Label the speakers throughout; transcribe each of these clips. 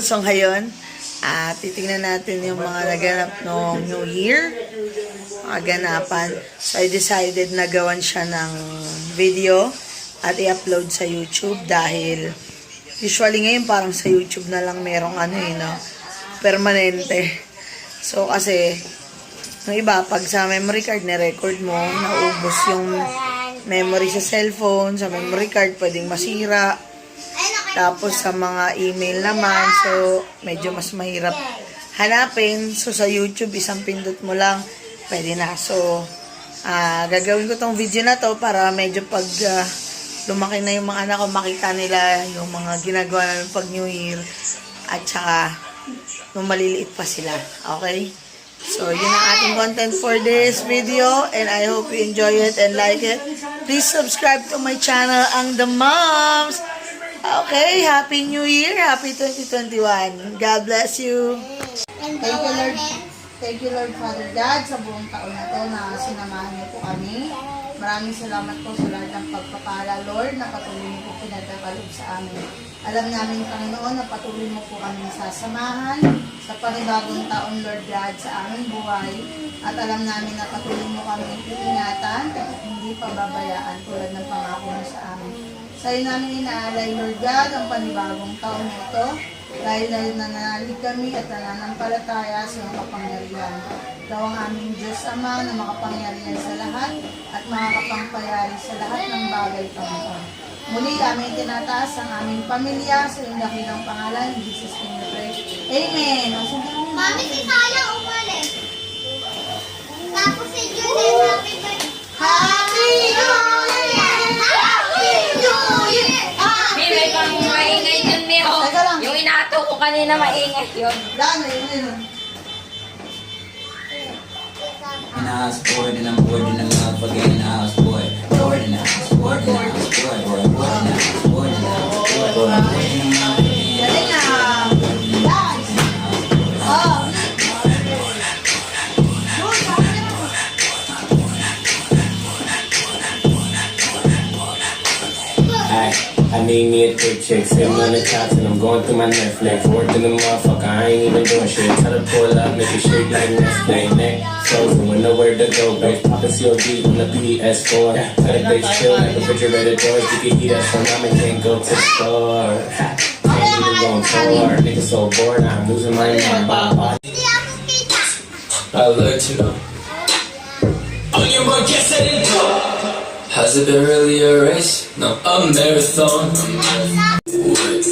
Speaker 1: so ngayon, ah titingnan natin yung mga naganap noong New Year. Mga ganapan. So I decided na gawan siya ng video at i-upload sa YouTube dahil usually ngayon parang sa YouTube na lang merong ano eh, no? Permanente. So kasi, yung iba, pag sa memory card, na-record mo, naubos yung memory sa cellphone, sa memory card, pwedeng masira. Tapos sa mga email naman, so medyo mas mahirap hanapin. So sa YouTube, isang pindot mo lang, pwede na. So, ah gagawin ko tong video na to para medyo pag ah, lumaki na yung mga anak ko, makita nila yung mga ginagawa namin pag New Year. At saka, nung maliliit pa sila. Okay? So, yun ang ating content for this video. And I hope you enjoy it and like it. Please subscribe to my channel, Ang The Moms. Okay, Happy New Year. Happy 2021. God bless you. Thank you, Lord. Thank you, Lord Father God, sa buong taon na to na sinamahan niyo po kami. Maraming salamat po sa lahat ng pagpapala, Lord, na patuloy niyo po pinagkakalob sa amin. Alam namin, Panginoon, na patuloy mo po kami sasamahan sa panibagong taon, Lord God, sa aming buhay. At alam namin na patuloy mo kami iingatan at hindi pababayaan tulad ng pangako mo sa amin. Sa iyo namin inaalay, Lord God, ang panibagong taon na ito dahil na nananalig kami at nananampalataya sa mga kapangyarihan. Ikaw ang aming Diyos Ama na makapangyarihan sa lahat at makakapangpayari sa lahat ng bagay, Panginoon. Muli aming tinataas ang aming pamilya sa iyong dakilang pangalan, in Jesus' name we pray. Amen.
Speaker 2: Mami, si Kaya umalis. Tapos si Juliet, happy birthday. Happy New
Speaker 3: kanina maingay yun.
Speaker 1: Daan, yun, yun.
Speaker 4: In the house, bored and I'm bored and I'm motherfucking in the house, boy. Bored in the house, bored in the
Speaker 5: I, I need me a thick chick, sitting on the couch and I'm going through my Netflix. Working the motherfucker, I ain't even doing shit. Tell her pull up, make it shake like Nestle. Neck frozen with nowhere to go, bitch. Poppin' COD on the PS4. Tell the bitch chill like the refrigerator doors. You can heat up some ramen, can't go to the store. Can't even go on tour. Nigga so bored, I'm losing my mind.
Speaker 2: Hindi ako kita.
Speaker 6: I'll let you know. On your mark, get set and go. Has it been really a race? No, a marathon. Wait,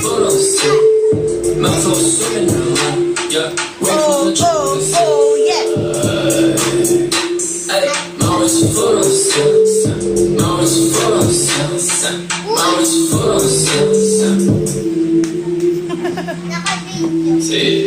Speaker 6: but I'm still mouth of swimming alone. Yeah, wait for the truth. Hey,
Speaker 2: moments full of sense. Moments
Speaker 4: full of
Speaker 2: sense.
Speaker 4: Moments full of sense. See.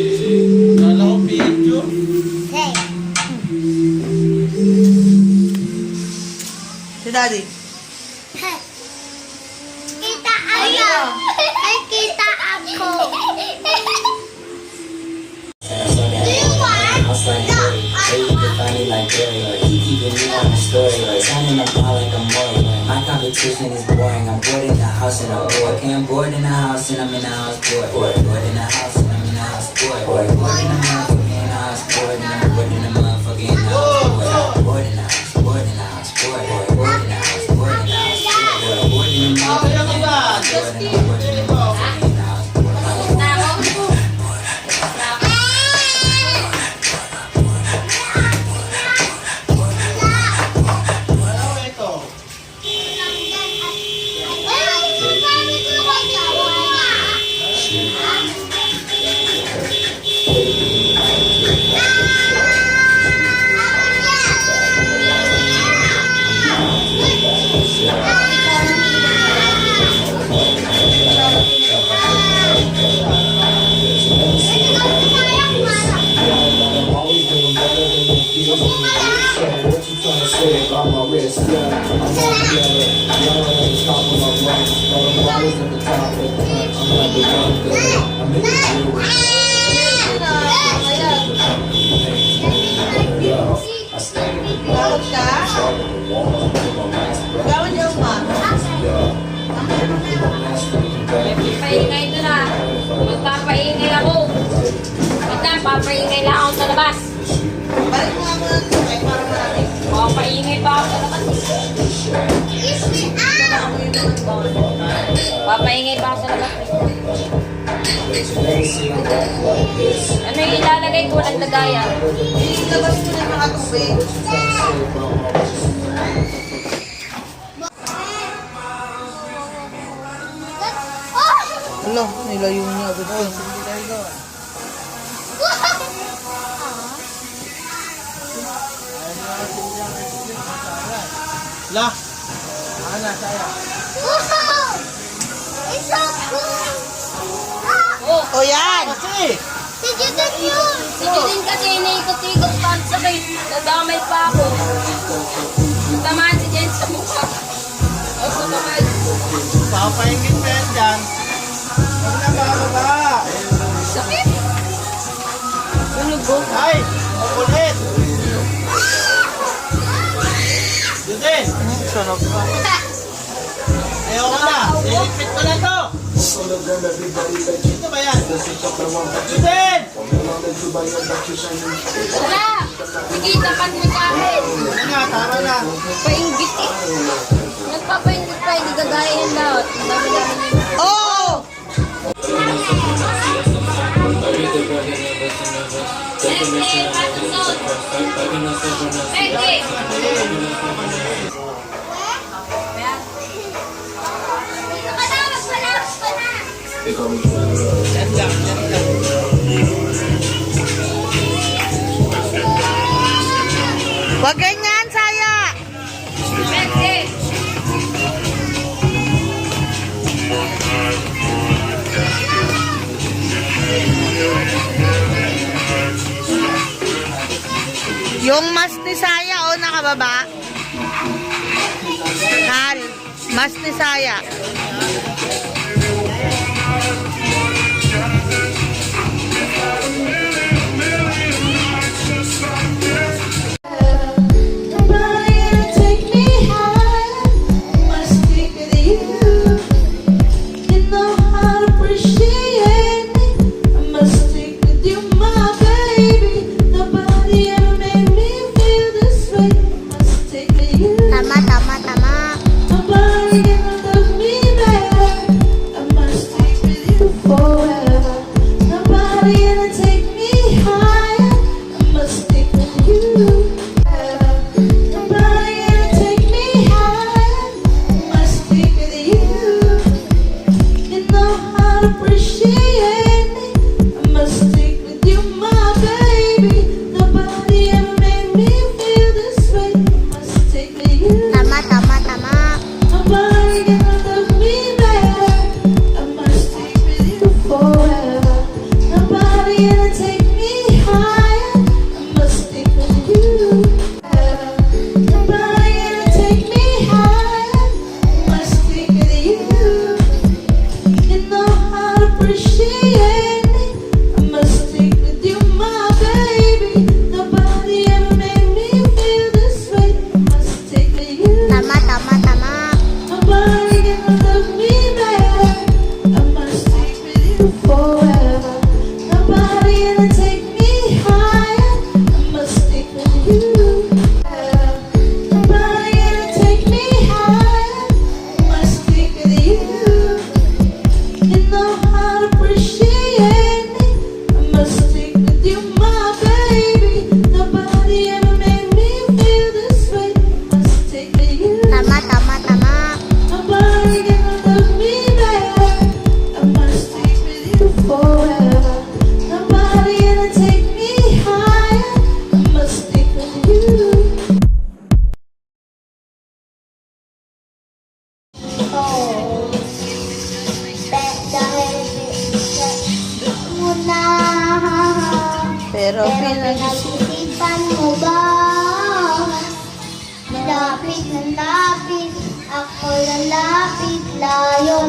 Speaker 4: Me on the story. Like, sounding up like a boy. Like, my competition is boring. I'm bored in the house and I'm bored. Okay, I'm bored in the house and I'm in the house, boy. Boy, bored in the house and I'm in the house, boy. Boy, bored in the motherfucking house, bored and I'm bored in the house,
Speaker 1: Takot ka? Gawin niyo, ma.
Speaker 3: Paingay doon na. Magpapaingay ako. Wait lang, papaingay lang ako sa labas.
Speaker 7: Balik mo nga muna eh, para marami.
Speaker 3: Papaingay pa ako! Papaingay pa ako sa labas. Ano yung ilalagay ko? Walang lagayan.
Speaker 7: Ilabas mo na mga tubig.
Speaker 8: Oh!
Speaker 7: Ala, nilayo niya agad yun.
Speaker 9: Lah. Ana saya.
Speaker 8: Wow! It's so cool! Ah!
Speaker 3: Oh,
Speaker 7: O yan!
Speaker 9: Kasi.
Speaker 8: Si Judan yun!
Speaker 3: si Judin kasi iniikot-ikot pa sabay. Nadamay pa ako. Tamaan si Jen sa mukha. Ay, sa kamay.
Speaker 9: Papaingin pa yan dyan. Huwag na bababa.
Speaker 3: Sakit. Tulog ko.
Speaker 9: Ay, ang kulit.
Speaker 7: Sunog pa.
Speaker 9: ayoko na. Nilipit ko na to. Ito ba yan? Judin!
Speaker 3: Wala. Sige, tapat mo sa akin.
Speaker 9: Ano na, tama na.
Speaker 3: Painggit eh. Nagpapainggit pa, hindi gagaya yan lahat. Ang dami-dami niyo.
Speaker 7: Oh!
Speaker 3: Pwede,
Speaker 8: na!
Speaker 7: Wag ganyan, Saya! Yung mas ni Saya, o nakababa? Han, mas ni Saya.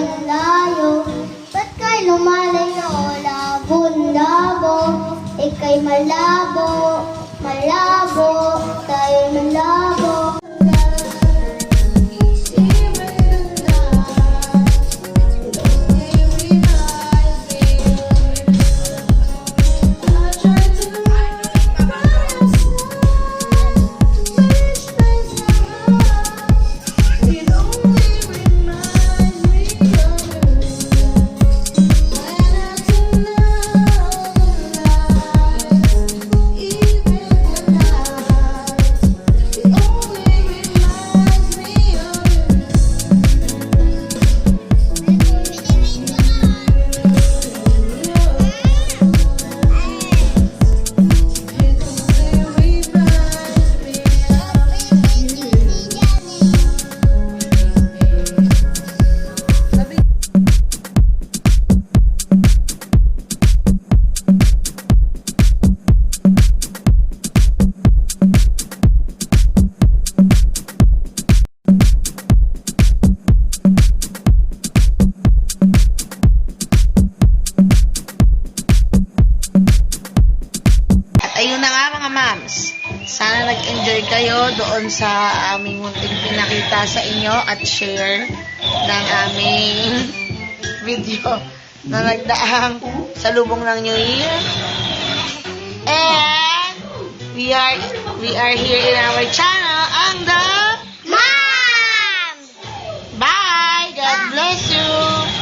Speaker 8: Na layo. Ba't kay lumalayo, labo na labo, ikay malabo, malabo, tayo malabo.
Speaker 1: Sa aming munting pinakita sa inyo at share ng aming video na nagdaang sa lubong ng New Year. And we are we are here in our channel ang the
Speaker 2: Mom!
Speaker 1: Bye! God bless you!